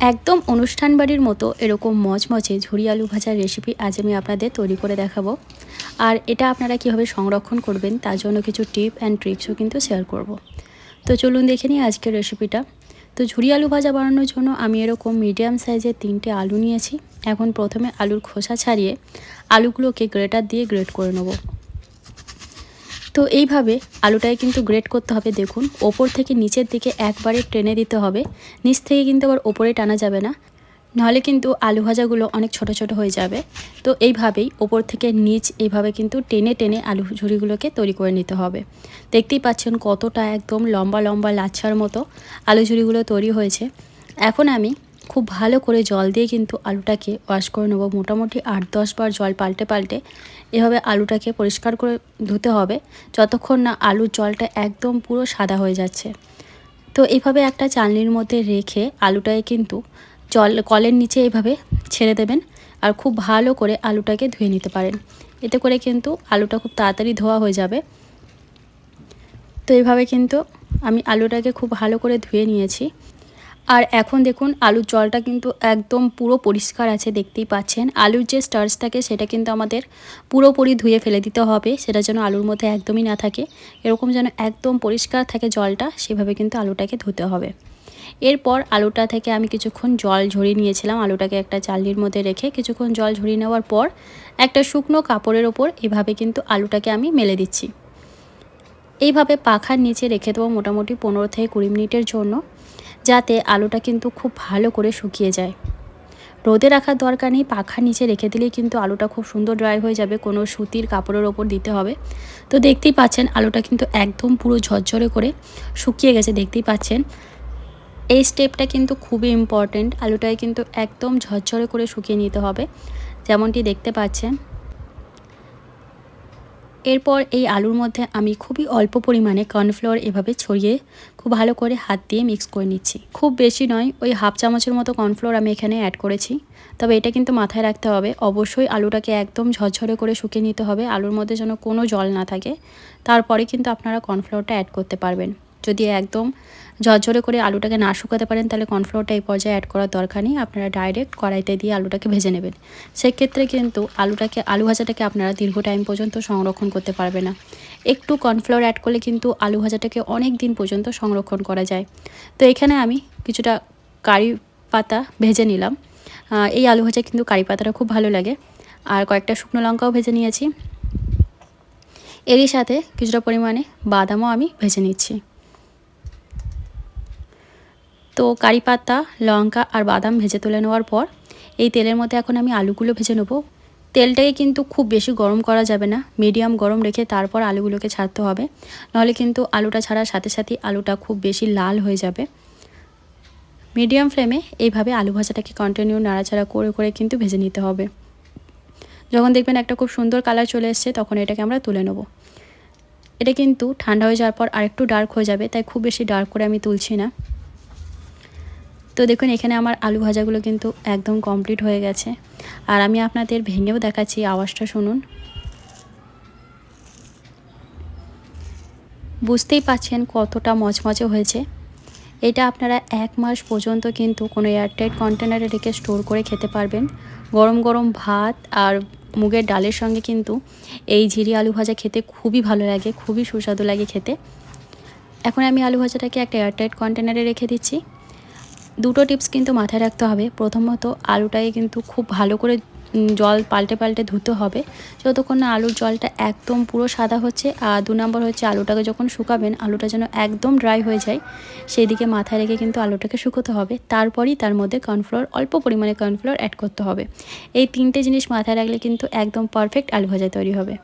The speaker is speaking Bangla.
একদম অনুষ্ঠান বাড়ির মতো এরকম মচমচে ঝুরি আলু ভাজার রেসিপি আজ আমি আপনাদের তৈরি করে দেখাবো। আর এটা আপনারা কীভাবে সংরক্ষণ করবেন তার জন্য কিছু টিপ অ্যান্ড ট্রিক্সও কিন্তু শেয়ার করব। তো চলুন দেখে নিই আজকের রেসিপিটা তো ঝুরি আলু ভাজা বানানোর জন্য আমি এরকম মিডিয়াম সাইজের তিনটে আলু নিয়েছি। এখন প্রথমে আলুর খোসা ছাড়িয়ে আলুগুলোকে গ্রেটার দিয়ে গ্রেট করে নেব। তো এইভাবে আলুটাকে কিন্তু গ্রেট করতে হবে, দেখুন। ওপর থেকে নিচের দিকে একবারে টেনে দিতে হবে। নিচ থেকে কিন্তু আবার ওপরে টানা যাবে না। নাহলে কিন্তু আলু ভাজাগুলো অনেক ছোট ছোট হয়ে যাবে। তো এইভাবেই ওপর থেকে নিচ এইভাবে কিন্তু টেনে টেনে আলু ঝুড়িগুলোকে তৈরি করে নিতে হবে। দেখতেই পাচ্ছেন কতটা একদম লম্বা লম্বা লাচ্ছার মতো আলু ঝুড়িগুলো তৈরি হয়েছে। এখন আমি খুব ভালো করে জল দিয়ে কিন্তু আলুটাকে ওয়াশ করে নেব। মোটামুটি আট দশ বার জল পাল্টে পাল্টে এভাবে আলুটাকে পরিষ্কার করে ধুতে হবে, যতক্ষণ না আলুর জলটা একদম পুরো সাদা হয়ে যাচ্ছে। তো এইভাবে একটা চালনির মধ্যে রেখে আলুটাকে কিন্তু জল, কলের নিচে এইভাবে ছেড়ে দেবেন আর খুব ভালো করে আলুটাকে ধুয়ে নিতে পারেন। এতে করে কিন্তু আলুটা খুব তাড়াতাড়ি ধোয়া হয়ে যাবে। তো এইভাবে কিন্তু আমি আলুটাকে খুব ভালো করে ধুয়ে নিয়েছি। আর এখন দেখুন, আলুর জলটা কিন্তু একদম পুরো পরিষ্কার আছে, দেখতেই পাচ্ছেন। আলুর যে স্টার্চ থাকে, সেটা কিন্তু আমাদের পুরোপুরি ধুয়ে ফেলে দিতে হবে, সেটা যেন আলুর মধ্যে একদমই না থাকে। এরকম যেন একদম পরিষ্কার থাকে জলটা, সেভাবে কিন্তু আলুটাকে ধুতে হবে। এরপর আলুটা থেকে আমি কিছুক্ষণ জল ঝরিয়ে নিয়েছিলাম। আলুটাকে একটা চালনির মধ্যে রেখে কিছুক্ষণ জল ঝরিয়ে নেওয়ার পর একটা শুকনো কাপড়ের ওপর এভাবে কিন্তু আলুটাকে আমি মেলে দিচ্ছি। এইভাবে পাখার নিচে রেখে দেবো মোটামুটি পনেরো থেকে কুড়ি মিনিটের জন্য। যাতে আলুটা কিন্তু খুব ভালো করে শুকিয়ে যায়। রোদে রাখার দরকার নেই পাখার নিচে রেখে দিলেই কিন্তু আলুটা খুব সুন্দর ড্রাই হয়ে যাবে, কোনো সুতির কাপড়ের ওপর দিতে হবে। তো দেখতেই পাচ্ছেন আলুটা কিন্তু একদম পুরো ঝরঝরে করে শুকিয়ে গেছে, দেখতেই পাচ্ছেন। এই স্টেপটা কিন্তু খুবই ইম্পর্টেন্ট আলুটাকে কিন্তু একদম ঝরঝরে করে শুকিয়ে নিতে হবে। যেমনটি দেখতে পাচ্ছেন এরপর এই আলুর মধ্যে আমি খুবই অল্প পরিমাণে কর্নফ্লোর এভাবে ছড়িয়ে খুব ভালো করে হাত দিয়ে মিক্স করে নিচ্ছি। খুব বেশি নয়, ওই হাফ চামচের মতো কর্নফ্লাওয়ার আমি এখানে অ্যাড করেছি। তবে এটা কিন্তু মাথায় রাখতে হবে, অবশ্যই আলুটাকে একদম ঝরঝরে করে শুকিয়ে নিতে হবে, আলুর মধ্যে যেন কোনো জল না থাকে। তারপরে কিন্তু আপনারা কর্নফ্লাওয়ারটা অ্যাড করতে পারবেন। যদি একদম ঝরঝরে করে আলুটাকে না শুকাতে পারেন, তাহলে কর্নফ্লোরটা এই পর্যায়ে অ্যাড করার দরকার নেই। আপনারা ডাইরেক্ট কড়াইতে দিয়ে আলুটাকে ভেজে নেবেন। সেক্ষেত্রে কিন্তু আলুটাকে, আলু ভাজাটাকে আপনারা দীর্ঘ টাইম পর্যন্ত সংরক্ষণ করতে পারবে না। একটু কর্নফ্লোর অ্যাড করলে কিন্তু আলু ভাজাটাকে অনেক দিন পর্যন্ত সংরক্ষণ করা যায়। তো এখানে আমি কিছুটা কারি পাতা ভেজে নিলাম। এই আলু ভাজা কিন্তু কারি পাতাটা খুব ভালো লাগে। আর কয়েকটা শুকনো লঙ্কাও ভেজে নিয়েছি। এরই সাথে কিছুটা পরিমাণে বাদামও আমি ভেজে নিচ্ছি। তো কারি পাতা, লঙ্কা আর বাদাম ভেজে তুলে নেওয়ার পর এই তেলের মধ্যে এখন আমি আলুগুলো ভেজে নেব। তেলটাকে কিন্তু খুব বেশি গরম করা যাবে না, মিডিয়াম গরম রেখে তারপর আলুগুলোকে ছাড়তে হবে। নাহলে কিন্তু আলুটা ছাড়ার সাথে সাথে আলুটা খুব বেশি লাল হয়ে যাবে। মিডিয়াম ফ্লেমে এইভাবে আলু ভাজাটাকে কন্টিনিউ নাড়াচাড়া করে করে কিন্তু ভেজে নিতে হবে। যখন দেখবেন একটা খুব সুন্দর কালার চলে এসছে, তখন এটাকে আমরা তুলে নেব। এটা কিন্তু ঠান্ডা হয়ে যাওয়ার পর আরেকটু ডার্ক হয়ে যাবে, তাই খুব বেশি ডার্ক করে আমি তুলছি না। তো দেখুন, এখানে আমার আলু ভাজাগুলো কিন্তু একদম কমপ্লিট হয়ে গেছে। আর আমি আপনাদের ভেঙেও দেখাচ্ছি আওয়াজটা শুনুন। বুঝতেই পাচ্ছেন কতটা মচমচে হয়েছে। এটা আপনারা এক মাস পর্যন্ত কিন্তু কোনো এয়ারটাইট কন্টেনারে রেখে স্টোর করে খেতে পারবেন। গরম গরম ভাত আর মুগের ডালের সঙ্গে কিন্তু এই ঝিরি আলু ভাজা খেতে খুবই ভালো লাগে, খুবই সুস্বাদু লাগে খেতে। এখন আমি আলু ভাজাটাকে একটা এয়ারটাইট কন্টেনারে রেখে দিচ্ছি। দুটো টিপস কিন্তু মাথায় রাখতে হবে। প্রথমত, আলুটাকে কিন্তু খুব ভালো করে জল পাল্টে পাল্টে ধুতে হবে। যতক্ষণ না আলুর জলটা একদম পুরো সাদা হচ্ছে, আর দু নম্বর হচ্ছে আলুটাকে যখন শুকাবেন, আলুটা যেন একদম ড্রাই হয়ে যায় সেই দিকে মাথায় রেখে কিন্তু আলুটাকে শুকোতে হবে। তারপরই তার মধ্যে কর্নফ্লোর, অল্প পরিমাণে কর্নফ্লোর অ্যাড করতে হবে। এই তিনটে জিনিস মাথায় রাখলে কিন্তু একদম পারফেক্ট আলু ভাজা তৈরি হবে।